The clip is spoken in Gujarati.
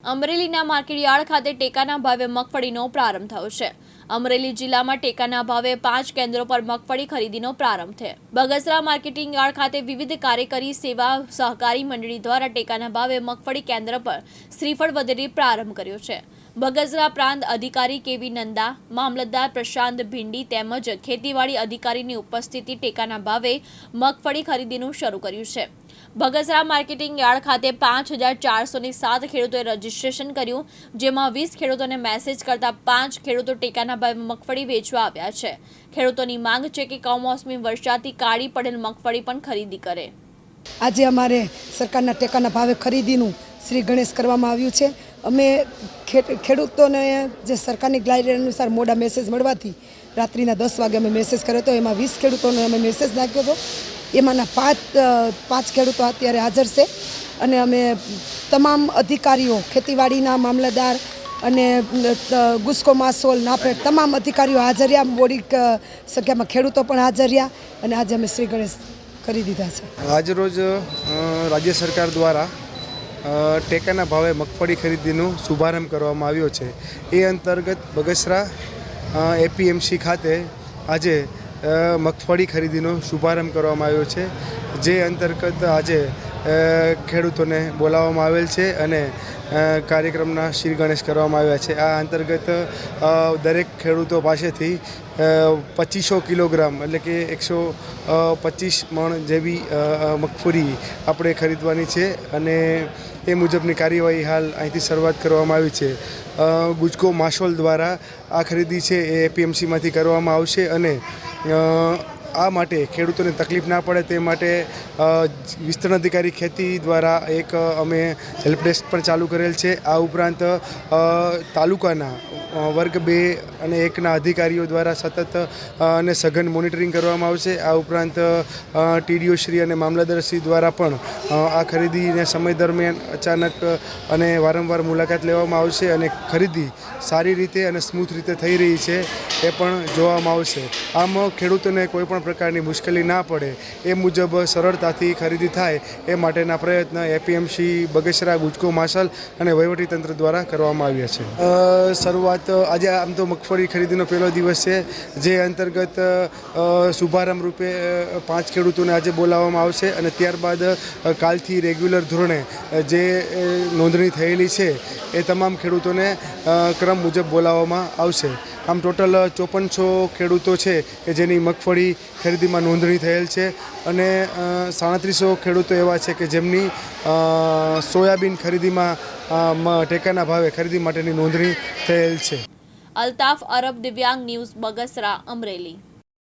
અમરેલીના માર્કેટયાર્ડ ખાતે ટેકાના ભાવે મગફળીનો પ્રારંભ થયો છે. અમરેલી જિલ્લામાં ટેકાના ભાવે પાંચ કેન્દ્રો પર મગફળી ખરીદીનો પ્રારંભ થયો. બગસરા માર્કેટિંગ યાર્ડ ખાતે વિવિધ કાર્યકરી સેવા સહકારી મંડળી દ્વારા ટેકાના ભાવે મગફળી કેન્દ્ર પર શ્રીફળ વધેરી પ્રારંભ કર્યો છે. બગસરા પ્રાંત અધિકારી કેવી નંદા, મામલતદાર પ્રશાંત ભીંડી તેમજ ખેતીવાડી અધિકારીની ઉપસ્થિતિ ટેકાના ભાવે મગફળી ખરીદીનું શરૂ કર્યું છે. બગસરા માર્કેટિંગ યાર્ડ ખાતે પાંચ હજાર ચારસોની સાત ખેડૂતોએ રજીસ્ટ્રેશન કર્યું, જેમાં વીસ ખેડૂતોને મેસેજ કરતા પાંચ ખેડૂતો ટેકાના ભાવે મગફળી વેચવા આવ્યા છે. ખેડૂતોની માંગ છે કે કમોસમી વરસાદથી કાળી પડેલ મગફળી પણ ખરીદી કરે. આજે અમારે સરકારના ટેકાના ભાવે ખરીદીનું શ્રી ગણેશ કરવામાં આવ્યું છે. અમે ખેડૂતોને જે સરકારની ગાઈડલાઈન અનુસાર મોડા મેસેજ મળવાથી રાત્રિના દસ વાગે અમે મેસેજ કર્યો હતો. એમાં વીસ ખેડૂતોને અમે મેસેજ નાખ્યો હતો. એમાંના પાંચ પાંચ ખેડૂતો અત્યારે હાજર છે અને અમે તમામ અધિકારીઓ, ખેતીવાડીના મામલતદાર અને ગુસ્કો માસોલ, નાફેડ તમામ અધિકારીઓ હાજર રહ્યા. મોડી સંખ્યામાં ખેડૂતો પણ હાજર રહ્યા અને આજે અમે શ્રી ગણેશ કરી દીધા છે. આજરોજ રાજ્ય સરકાર દ્વારા ટેકાના ભાવે મગફળી ખરીદીનો શુભારંભ કરવામાં આવ્યો છે. એ અંતર્ગત બગસરા એપીએમસી ખાતે આજે મગફળી ખરીદીનો શુભારંભ કરવામાં આવ્યો છે. જે અંતર્ગત આજે ખેડૂતોને બોલાવવામાં આવેલ છે અને કાર્યક્રમના શ્રી ગણેશ કરવામાં આવ્યા છે. આ અંતર્ગત દરેક ખેડૂતો પાસેથી પચીસો કિલોગ્રામ એટલે કે એકસો પચીસ મણ જેવી મગફળી આપણે ખરીદવાની છે અને એ મુજબની કાર્યવાહી હાલ અહીંથી શરૂઆત કરવામાં આવી છે. ગુજકો માસોલ દ્વારા આ ખરીદી છે એ એપીએમસીમાંથી કરવામાં આવશે અને આ માટે ખેડૂતોને તકલીફ ના પડે તે માટે વિસ્તરણ અધિકારી ખેતી દ્વારા એક અમે હેલ્પ ડેસ્ક પણ ચાલુ કરેલ છે. આ ઉપરાંત તાલુકાના વર્ગ બે અને એકના અધિકારીઓ દ્વારા સતત અને સઘન મોનિટરિંગ કરવામાં આવશે. આ ઉપરાંત ટીડીઓ શ્રી અને મામલતદારશ્રી દ્વારા પણ આ ખરીદીને સમય દરમિયાન અચાનક અને વારંવાર મુલાકાત લેવામાં આવશે અને ખરીદી સારી રીતે અને સ્મૂથ રીતે થઈ રહી છે, એ પણ જોવામાં આવશે. આમ ખેડૂતોને કોઈ પણ પ્રકારની મુશ્કેલી ના પડે, એ મુજબ સરળતાથી ખરીદી થાય. એ માટેના પ્રયત્ન એપીએમસી બગસરા, ગુજકો, માસલ અને વહીવટીતંત્ર દ્વારા કરવામાં આવ્યા છે. શરૂઆત આજે આમ તો મગફળી ખરીદીનો પહેલો દિવસ છે, જે અંતર્ગત શુભારંભ રૂપે પાંચ ખેડૂતોને આજે બોલાવવામાં આવશે અને ત્યારબાદ કાલથી રેગ્યુલર ધોરણે જે નોંધણી થયેલી છે, એ તમામ ખેડૂતોને ક્રમ મુજબ બોલાવવામાં આવશે. આમ ટોટલ ચોપનસો ખેડૂતો છે કે જેની મગફળી ખરીદીમાં નોંધણી થયેલ છે અને સાડત્રીસો ખેડૂતો એવા છે કે જેમની સોયાબીન ખરીદીમાં ટેકાના ભાવે ખરીદી માટેની નોંધણી થયેલ છે. અલ્તાફ અરબ દિવ્યાંગ ન્યૂઝ બગસરા, અમરેલી.